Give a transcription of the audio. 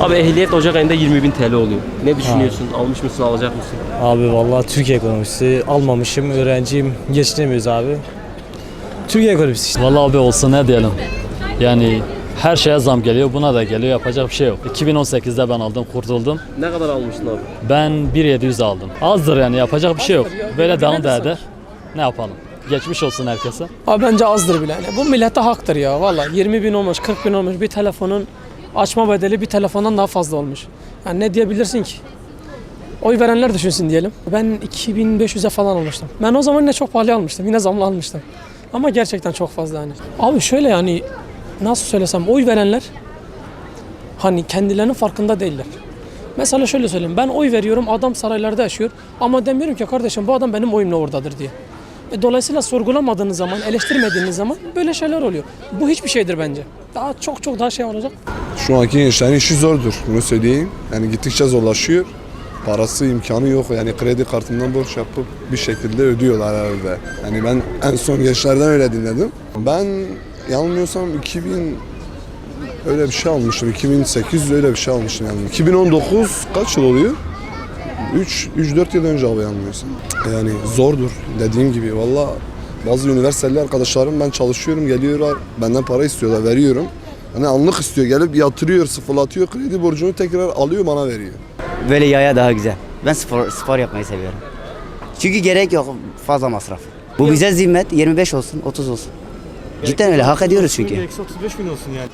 Abi ehliyet Ocak ayında 20 bin TL oluyor. Ne düşünüyorsun? Almış mısın, alacak mısın? Abi vallahi Türkiye ekonomisi almamışım, öğrenciyim, geçinemiyoruz abi. Türkiye ekonomisi işte. Vallahi abi olsa ne diyelim. Yani her şeye zam geliyor, buna da geliyor. Yapacak bir şey yok. 2018'de ben aldım, kurtuldum. Ne kadar almıştın abi? Ben 1700 aldım. Azdır yani yapacak bir şey yok. Böyle devam da eder. Ne yapalım? Geçmiş olsun herkese. Abi bence azdır bile. Yani bu millete haktır ya valla. 20 bin olmuş, 40 bin olmuş bir telefonun açma bedeli bir telefondan daha fazla olmuş. Yani ne diyebilirsin ki? Oy verenler düşünsün diyelim. Ben 2500'e falan almıştım. Ben o zaman yine çok pahalı almıştım. Yine zamlı almıştım. Ama gerçekten çok fazla yani. Abi şöyle yani nasıl söylesem oy verenler hani kendilerinin farkında değiller. Mesela şöyle söyleyeyim. Ben oy veriyorum adam saraylarda yaşıyor ama demiyorum ki kardeşim bu adam benim oyumla oradadır diye. Dolayısıyla sorgulamadığınız zaman, eleştirmediğiniz zaman böyle şeyler oluyor. Bu hiçbir şeydir bence. Daha çok çok daha şey olacak. Şu anki gençlerin işi zordur. Bunu söyleyeyim. Yani gittikçe zorlaşıyor. Parası imkanı yok. Yani kredi kartından borç yapıp bir şekilde ödüyorlar herhalde. Yani ben en son gençlerden öyle dinledim. Ben yanılmıyorsam 2000 öyle bir şey almıştım. 2008 öyle bir şey almıştım yani. 2019 kaç yıl oluyor? 3 3 4 yıl önce abi yanılmıyorsam. Yani zordur dediğim gibi valla bazı üniversiteli arkadaşlarım ben çalışıyorum geliyorlar benden para istiyorlar veriyorum. Hani anlık istiyor gelip yatırıyor sıfırlatıyor kredi borcunu tekrar alıyor bana veriyor. Böyle yaya daha güzel. Ben spor, spor yapmayı seviyorum. Çünkü gerek yok fazla masraf. Bu bize zimmet 25 olsun 30 olsun. Cidden öyle hak ediyoruz çünkü. Eksi 35 bin olsun yani.